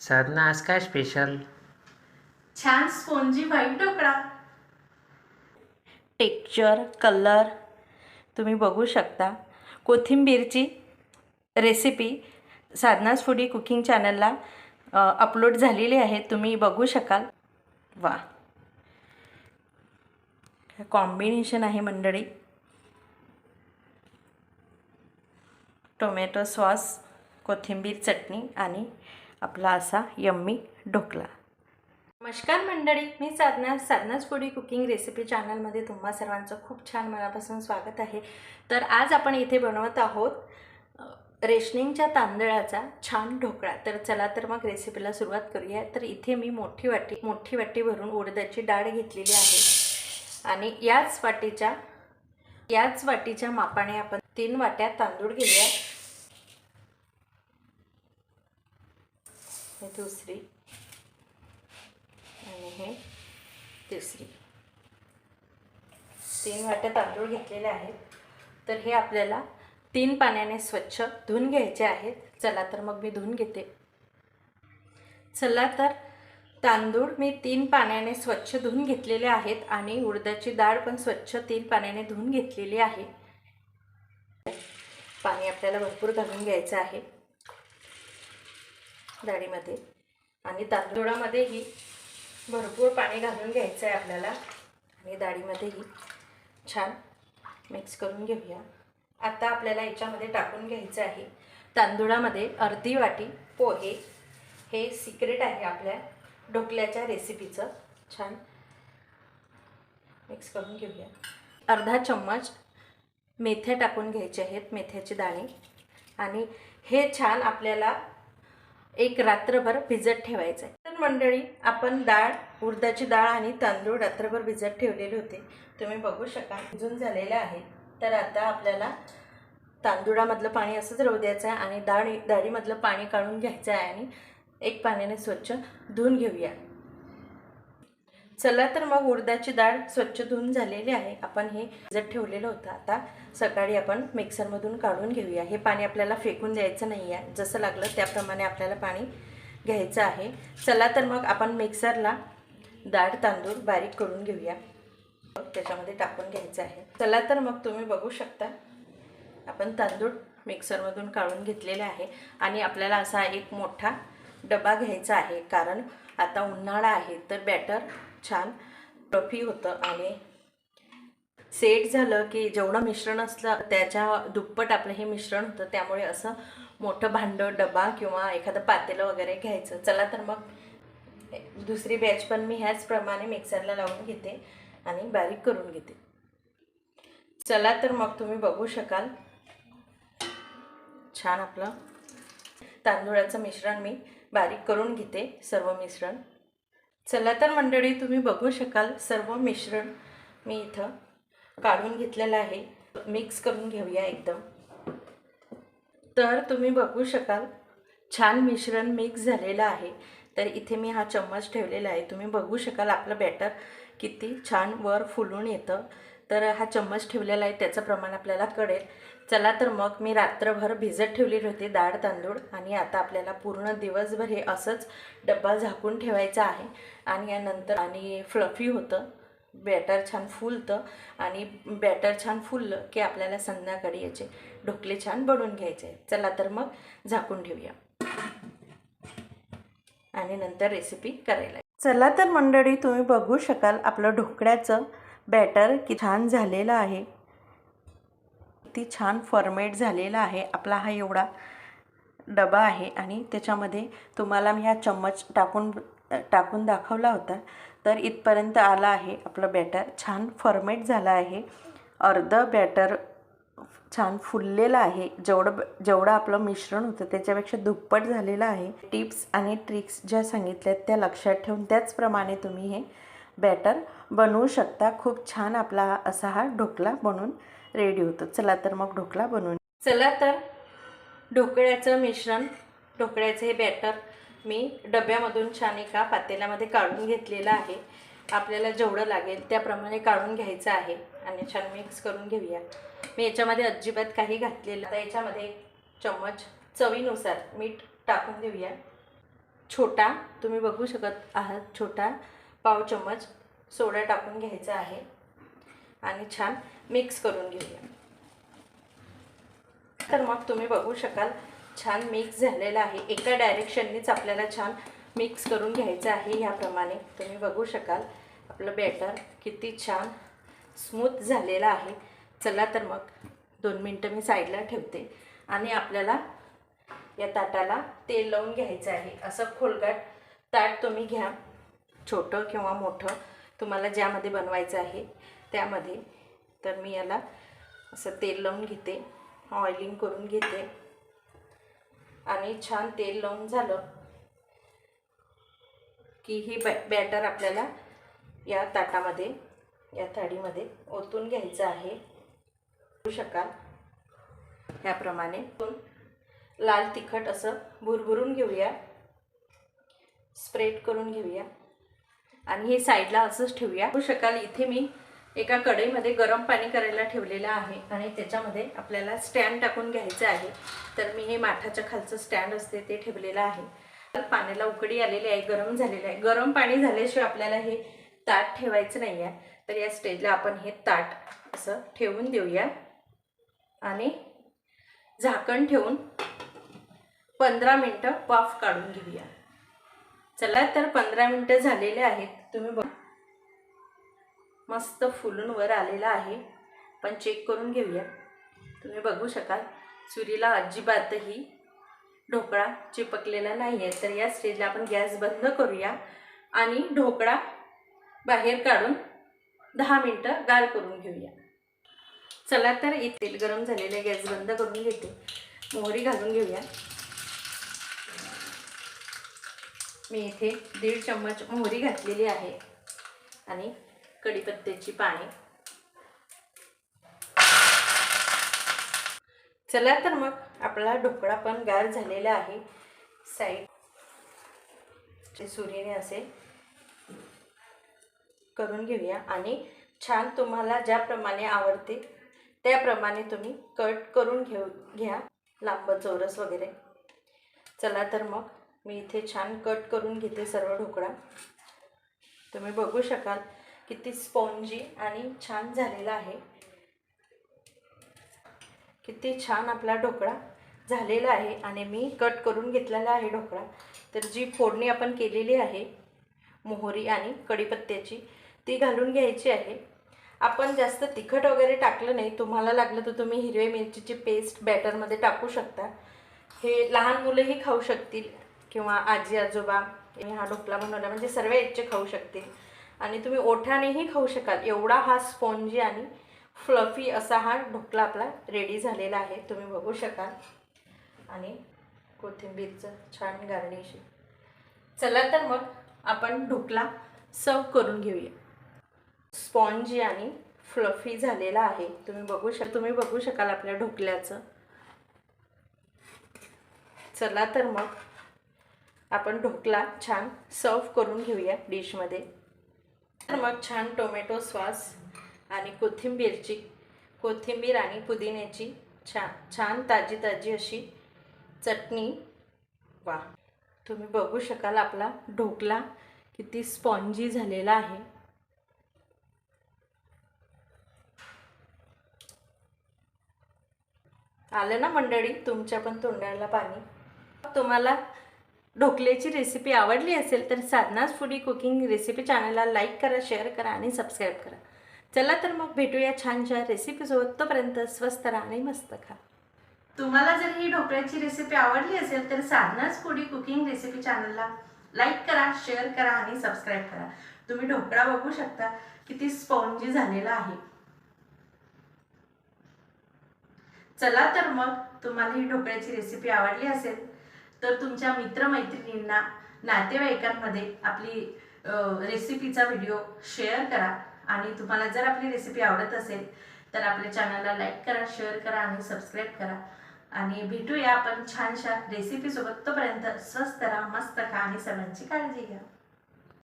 साधना आज काय स्पेशल छान spongy white dhokla. Texture colour तुम्ही बघू शकता. कोथिंबीरची रेसिपी साधनास फुडी कुकिंग चॅनलला अपलोड झालेली आहे. तुम्ही बघू शकाल. वा. कॉम्बिनेशन आहे मंडळी. टोमॅटो सॉस कोथिंबीर चटणी आणि आपला असा यम्मी ढोकला. नमस्कार मंडळी मी साधना साधनाच फुडी कुकिंग रेसिपी चॅनलमध्ये तुम्हा सर्वांचं खूप छान मनापासून स्वागत आहे. तर आज आपण इथे बनवत आहोत रेशनिंगच्या तांदळाचा छान ढोकळा. तर चला तर मग रेसिपीला सुरुवात करूया. तर इथे मी मोठी वाटी मोठी वाटी भरून उडदाची डाळ घेतलेली आहे. आणि याच वाटीच्या याच वाटीच्या मापाने आपण तीन वाट्या तांदूळ घेऊया. हे दुसरी। आणि हे तिसरी. तीन वाट्या तांदूळ घेतलेले आहेत. तर हे आपल्याला तीन पाण्याने स्वच्छ धुवून घ्यायचे आहेत. चला तर मग मी धुवून घेते. चला तर तांदूळ मी तीन पाण्याने स्वच्छ धुवून घेतलेले आहेत आणि उडदाची डाळ पण स्वच्छ तीन पाण्याने धुवून घेतलेली आहे. पाणी आपल्याला भरपूर घालून घ्यायचं आहे. डाळीमध्ये. आणि तांदूळामध्येही भरपूर पाणी घालून घ्यायचं आहे आपल्याला. आणि डाळीमध्येही छान मिक्स करून घेऊया. आता आपल्याला याच्यामध्ये टाकून घ्यायचं आहे तांदूळामध्ये अर्धी वाटी पोहे. हे सिक्रेट आहे आपल्या ढोकल्याच्या रेसिपीचं छान मिक्स करून घेऊया. अर्धा चम्मच मेथ्या टाकून घ्यायचे आहेत मेथ्याचे दाणे आणि हे छान आपल्याला एक रात्रभर भिजत ठेवायचं आहे तर मंडळी आपण डाळ उडदाची डाळ आणि तांदूळ रात्रभर भिजत ठेवलेले होते. तुम्ही बघू शकाल. भिजून झालेले आहे. तर आता आपल्याला तांदुळामधलं पाणी असंच राहू द्यायचं आहे आणि डाळ डाळीमधलं पाणी काढून घ्यायचं आहे आणि एक पाण्याने स्वच्छ धुवून घेऊया. चला तर मग उडदाची डाळ स्वच्छ धुवून झालेली आहे. आपण हे भिजत ठेवलेलं होतं. आता सकाळी आपण मिक्सरमधून काढून घेऊया. हे पाणी आपल्याला फेकून द्यायचं नाही आहे जसं लागलं त्याप्रमाणे आपल्याला पाणी घ्यायचं आहे. चला तर मग आपण मिक्सरला डाळ तांदूळ बारीक करून घेऊया. मग त्याच्यामध्ये टाकून घ्यायचं आहे. चला तर मग तुम्ही बघू शकता. आपण तांदूळ मिक्सरमधून काढून घेतलेले आहे. आणि आपल्याला असा एक मोठा डबा घ्यायचा आहे. कारण आता उन्हाळा आहे तर बॅटर छान ट्रफी होतं आणि सेट झालं की जेवढं मिश्रण असलं त्याच्या दुप्पट आपलं हे मिश्रण होतं. त्यामुळे असं मोठं भांडं डबा किंवा एखादं पातेलं वगैरे घ्यायचं. चला तर मग दुसरी बॅच पण मी ह्याचप्रमाणे मिक्सरला लावून घेते आणि बारीक करून घेते. चला तर मग तुम्ही बघू शकाल. छान आपलं तांदूळाचं मिश्रण मी बारीक करून घेते सर्व मिश्रण. चला तर मंडळी तुम्ही बघू शकाल सर्व मिश्रण मी इथं काढून घेतलेलं आहे. मिक्स करून घेऊया एकदम. तर तुम्ही बघू शकाल छान मिश्रण मिक्स झालेलं आहे. तर इथे मी हा चम्मच ठेवलेला आहे. तुम्ही बघू शकाल आपलं बॅटर किती छान वर फुलून येतं. तर हा चम्मच ठेवलेला आहे त्याचं प्रमाण आपल्याला कळेल. चला तर मग मी रात्रभर भिजत ठेवलेली होती डाळ तांदूळ आणि आता आपल्याला पूर्ण दिवसभर हे असंच डब्बा झाकून ठेवायचा आहे. आणि यानंतर आणि फ्लफी होतं बॅटर छान फुलतं आणि बॅटर छान फुललं की आपल्याला संध्याकाळी याचे ढोकले छान बनवून घ्यायचे. चला तर मग झाकून ठेवूया. आणि नंतर रेसिपी करायला. चला तर मंडळी तुम्ही बघू शकाल आपलं ढोकळ्याचं बॅटर की छान झालेलं आहे. किती छान फॉर्मेट झालेला आहे. आपला हा एवढा डबा आहे आणि त्याच्यामध्ये तुम्हाला मी हा चम्मच टाकून टाकून दाखवला होता. तर इथपर्यंत आला आहे आपलं बॅटर छान फॉर्मेट झालं आहे. अर्ध बॅटर छान फुललेलं आहे. जेवढं जेवढं आपलं मिश्रण होतं त्याच्यापेक्षा दुप्पट झालेलं आहे. टिप्स आणि ट्रिक्स ज्या सांगितल्यात त्या लक्षात ठेवून त्याचप्रमाणे तुम्ही हे बॅटर बनवू शकता. खूप छान आपला असा हा ढोकळा बनवून रेडी होतो. चला तर मग ढोकला बनवून चला तर ढोकळ्याचं मिश्रण ढोकळ्याचं हे बॅटर मी डब्यामधून छान एका पातेल्यामध्ये काढून घेतलेलं आहे. आपल्याला जेवढं लागेल त्याप्रमाणे काढून घ्यायचं आहे आणि छान मिक्स करून घेऊया. मी याच्यामध्ये अजिबात काही घातलेलं आता याच्यामध्ये एक चम्मच चवीनुसार मीठ टाकून देऊया छोटा तुम्ही बघू शकत आहात छोटा पाव चम्मच सोडा टाकून घ्यायचा आहे. आणि छान मिक्स करून घेऊया. तर मग तुम्ही बघू शकाल छान मिक्स झालेलं आहे. एका डायरेक्शननीच आपल्याला छान मिक्स करून घ्यायचं आहे ह्याप्रमाणे. तुम्ही बघू शकाल आपलं बॅटर किती छान स्मूथ झालेलं आहे. चला तर मग दोन मिनटं मी साईडला ठेवते. आणि आपल्याला या ताटाला तेल लावून घ्यायचं आहे. असं खोलगट ताट तुम्ही घ्या. छोटं किंवा मोठं तुम्हाला ज्यामध्ये बनवायचं आहे त्यामध्ये. तर मी याला असं तेल लावून घेते ऑइलिंग करून घेते. आणि छान तेल लावून झालं की ही बॅ बॅटर आपल्याला या ताटामध्ये या थाळीमध्ये ओतून घ्यायचं आहे. करू शकाल? ह्याप्रमाणे. लाल तिखट असं भुरभुरून घेऊया. स्प्रेड करून घेऊया. आणि हे साईडला असंच ठेवूया. होऊ शकाल इथे मी एका कढईमध्ये गरम पाणी करायला ठेवलेलं आहे आणि त्याच्यामध्ये आपल्याला स्टँड टाकून घ्यायचं आहे. तर मी हे माठाच्या खालचं स्टँड असते ते ठेवलेलं आहे. तर पाण्याला उकडी आलेली आहे गरम झालेलं आहे. गरम पाणी झाल्याशिवाय आपल्याला हे ताट ठेवायचं नाही आहे तर या स्टेजला आपण हे ताट असं ठेवून देऊया. आणि झाकण ठेवून पंधरा मिनटं वाफ काढून घेऊया. चला तर पंधरा मिनटं झालेले आहेत. तुम्ही बघ. मस्त फुलून वर आलेला आहे. पण चेक करून घेऊया. तुम्ही बघू शकाल चुरीला अजिबातही ढोकळा चिपकलेला नाही आहे तर या स्टेजला आपण गॅस बंद करूया आणि ढोकळा बाहेर काढून दहा मिनटं गार करून घेऊया. चला तर इथे तेल गरम झालेले गॅस बंद करून घेते. मोहरी घालून घेऊया. मी इथे दीड चम्मच मोहरी घातलेली आहे आणि कढीपत्त्याची पाने. चला तर मग आपला ढोकळा पण गार झालेला आहे. साईड सुरीने असे करून घेऊया आणि छान तुम्हाला ज्याप्रमाणे आवडते त्याप्रमाणे तुम्ही कट करून घेऊ घ्या. लांब चौरस वगैरे. चला तर मग मी इथे छान कट करून घेते सर्व ढोकळा. तुम्ही बघू शकाल किती स्पॉन्जी आणि छान झालेला आहे. किती छान आपला ढोकळा झालेला आहे आणि मी कट करून घेतलेला आहे ढोकळा. तर जी फोडणी आपण केलेली आहे मोहरी आणि कढीपत्त्याची ती घालून घ्यायची आहे. आपण जास्त तिखट वगैरे टाकलं नाही तुम्हाला लागलं तर तुम्ही हिरव्या मिरचीची पेस्ट बॅटरमध्ये टाकू शकता. हे लहान मुलंही खाऊ शकतील. किंवा आजी आजोबा यांनी हा ढोकला बनवला. म्हणजे सर्व याचे खाऊ शकतील. आणि तुम्ही ओठानेही खाऊ शकाल. एवढा हा स्पॉन्जी आणि फ्लफी असा हा ढोकला आपला रेडी झालेला आहे. तुम्ही बघू शकाल. आणि कोथिंबीरचं छान गार्निश चला तर मग आपण ढोकला सर्व करून घेऊया. स्पॉन्जी आणि फ्लफी झालेला आहे. तुम्ही बघू शक तुम्ही बघू शकाल आपल्या ढोकल्याचं. चला तर मग आपण ढोकला छान सर्व करून घेऊया डिशमध्ये तर मग छान टोमॅटो सॉस आणि कोथिंबीरची कोथिंबीर आणि पुदिन्याची छान छान ताजी ताजी अशी चटणी. वा तुम्ही बघू शकाल आपला ढोकला किती स्पॉन्जी झालेला आहे. आलं ना मंडळी तुमच्या पण तोंडाला पाणी. तुम्हाला ढोकल्याची रेसिपी आवडली असेल तर साधनाच फुडी कुकिंग रेसिपी चॅनलला लाईक करा शेअर करा आणि सबस्क्राईब करा. चला तर मग भेटूया छानशा रेसिपीसोबत तोपर्यंत स्वस्त राहा आणि मस्त खा. तुम्हाला जर ही ढोकळ्याची रेसिपी आवडली असेल तर साधनाच फुडी कुकिंग रेसिपी चॅनलला लाईक करा शेअर करा आणि सबस्क्राईब करा. तुम्ही ढोकळा बघू शकता किती स्पॉन्जी झालेला आहे. चला तर मग तुम्हाला ही ढोकळ्याची रेसिपी आवडली असेल तर तुमच्या मित्रमैत्रिणींना नातेवाईकांमध्ये आपली रेसिपीचा व्हिडिओ शेअर करा. आणि तुम्हाला जर आपली रेसिपी आवडत असेल तर आपल्या चॅनलला लाईक करा शेअर करा आणि सबस्क्राईब करा. आणि भेटूया आपण छानशा रेसिपीसोबत तोपर्यंत स्वस्त राहा मस्त खा आणि सर्वांची काळजी घ्या.